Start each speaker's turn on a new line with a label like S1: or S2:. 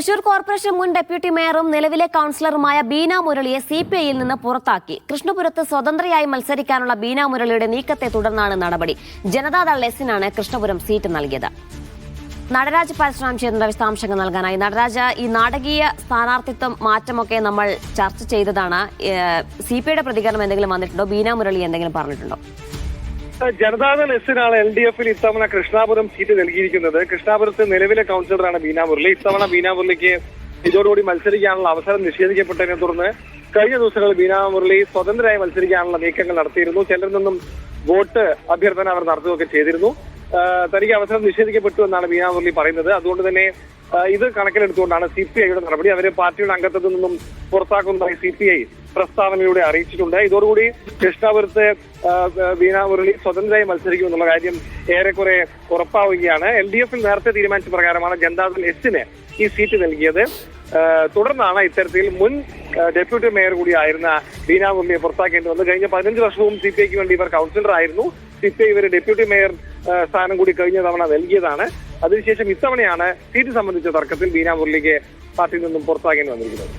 S1: Thrissur corporation മുൻ deputy മേയറും നിലവിലെ കൗൺസിലറുമായ ബീന മുരളിയെ സി പി ഐയിൽ നിന്ന് പുറത്താക്കി. കൃഷ്ണപുരത്ത് സ്വതന്ത്രയായി മത്സരിക്കാനുള്ള ബീന മുരളിയുടെ നീക്കത്തെ തുടർന്നാണ് നടപടി. ജനതാദൾ എസിനാണ് കൃഷ്ണപുരം സീറ്റ് നൽകിയത്. നടരാജ് പരശുറാം ചേരുന്ന വിശദാംശങ്ങൾ നൽകാനായി. നടരാജ ഈ നാടകീയ സ്ഥാനാർത്ഥിത്വം മാറ്റമൊക്കെ നമ്മൾ ചർച്ച ചെയ്തതാണ്. സി പി ഐയുടെ പ്രതികരണം എന്തെങ്കിലും വന്നിട്ടുണ്ടോ? ബീന മുരളി എന്തെങ്കിലും പറഞ്ഞിട്ടുണ്ടോ?
S2: ജനതാദൾ എസിനാണ് എൽ ഡി എഫിൽ ഇത്തവണ കൃഷ്ണാപുരം സീറ്റ് നൽകിയിരിക്കുന്നത്. കൃഷ്ണാപുരത്ത് നിലവിലെ കൗൺസിലറാണ് ബീന മുരളി ഇത്തവണ ബീന മുരളിക്ക് ഇതോടുകൂടി മത്സരിക്കാനുള്ള അവസരം നിഷേധിക്കപ്പെട്ടതിനെ തുടർന്ന് കഴിഞ്ഞ ദിവസങ്ങളിൽ ബീന മുരളി സ്വതന്ത്രരായി മത്സരിക്കാനുള്ള നീക്കങ്ങൾ നടത്തിയിരുന്നു. ചിലരിൽ നിന്നും വോട്ട് അഭ്യർത്ഥന അവർ നടത്തുകയൊക്കെ ചെയ്തിരുന്നു. തനിക്ക് അവസരം നിഷേധിക്കപ്പെട്ടു എന്നാണ് ബീന മുരളി പറയുന്നത്. അതുകൊണ്ട് തന്നെ ഇത് കണക്കിലെടുത്തുകൊണ്ടാണ് സി പി ഐയുടെ നടപടി. അവരെ പാർട്ടിയുടെ അംഗത്വത്തിൽ നിന്നും പുറത്താക്കുന്നതായി സി പി ഐ പ്രസ്താവനയിലൂടെ അറിയിച്ചിട്ടുണ്ട്. ഇതോടുകൂടി കൃഷ്ണാപുരത്ത് വീണാ മുരളി സ്വതന്ത്രമായി മത്സരിക്കുമെന്നുള്ള കാര്യം ഏറെക്കുറെ ഉറപ്പാവുകയാണ്. എൽ ഡി എഫിൽ നേരത്തെ തീരുമാനിച്ച പ്രകാരമാണ് ജനതാദൾ എസിന് ഈ സീറ്റ് നൽകിയത്. തുടർന്നാണ് ഇത്തരത്തിൽ മുൻ ഡെപ്യൂട്ടി മേയർ കൂടിയായിരുന്ന ബീന മുരളിയെ പുറത്താക്കേണ്ടി വന്നത്. കഴിഞ്ഞ പതിനഞ്ച് വർഷവും സി പി ഐക്ക് വേണ്ടി ഇവർ കൗൺസിലർ ആയിരുന്നു സി പി ഐ ഇവർ ഡെപ്യൂട്ടി മേയർ സ്ഥാനം കൂടി കഴിഞ്ഞ തവണ നൽകിയതാണ്. അതിനുശേഷം ഇത്തവണയാണ് സീറ്റ് സംബന്ധിച്ച തർക്കത്തിൽ ബീനാ മുരളിക്ക് പാർട്ടിയിൽ നിന്നും പുറത്താകേണ്ടി വന്നിരിക്കുന്നത്.